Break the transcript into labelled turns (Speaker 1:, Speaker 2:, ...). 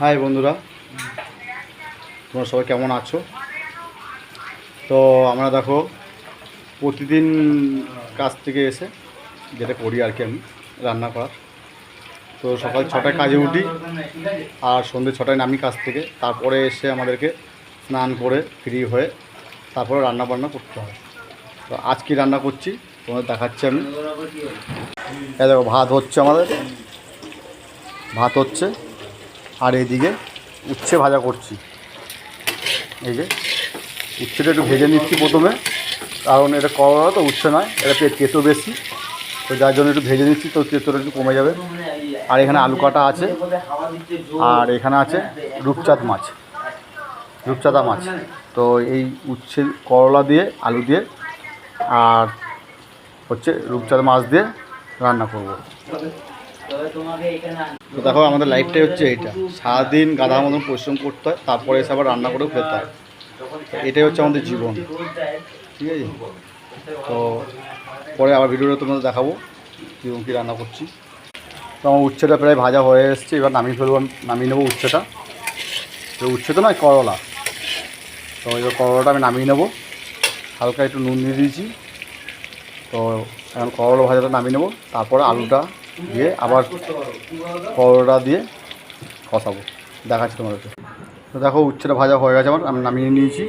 Speaker 1: High বন্ধুরা, তোমরা সবাই কেমন আছো? তো আমরা দেখো, প্রতিদিন কাজ থেকে এসে যেটা করি আর কি আমি, রান্না করার। তো সকাল ছটায় কাজে উঠি, আর সন্ধ্যে ছটায় নামি কাজ থেকে। তারপরে এসে আমাদেরকে স্নান করে ফ্রি হয়ে তারপরে রান্না বান্না করতে হয়। তো আজ কি রান্না করছি, তোমাদের দেখাচ্ছি আমি। দেখো, ভাত হচ্ছে আমাদের। ভাত হচ্ছে আর এদিকে উচ্ছে ভাজা করছি। এই যে, উচ্ছেটা একটু ভেজে নিচ্ছি প্রথমে। কারণ এটা করলা তো, উচ্ছে নয়, এটা পেট তেতো বেশি। তো যার জন্য একটু ভেজে নিচ্ছি, তো তেতোটা একটু কমে যাবে। আর এখানে আলু কাটা আছে। আর এখানে আছে রূপচাঁদ মাছ। রূপচাঁদা মাছ। তো এই উচ্ছে, করলা দিয়ে, আলু দিয়ে, আর হচ্ছে রূপচাঁদ মাছ দিয়ে রান্না করব। তো দেখো, আমাদের লাইফটাই হচ্ছে এইটা। সারাদিন গাধার মতন পরিশ্রম করতে হয়, তারপরে এসে আবার রান্না করেও খেতে হয়। এটাই হচ্ছে আমাদের জীবন। ঠিক আছে? তো পরে আবার ভিডিওটা তোমাদের দেখাবো কীরকম কী রান্না করছি। তো আমার উচ্ছেটা প্রায় ভাজা হয়ে এসছে, এবার নামিয়ে ফেলব, নামিয়ে নেব উচ্ছেটা। তো উচ্ছে তো নয়, করলা। তো এবার করলাটা আমি নামিয়ে নেব। হালকা একটু নুন দিয়ে দিয়েছি। তো এখন করলা ভাজাটা নামিয়ে নেব। তারপরে আলুটা দিয়ে আবার পরোটা দিয়ে কষাবো। দেখাচ্ছি তোমাদেরকে। তো দেখো উচ্ছেটা ভাজা হয়ে গেছে আমার, আমি নামিয়ে নিয়েছি।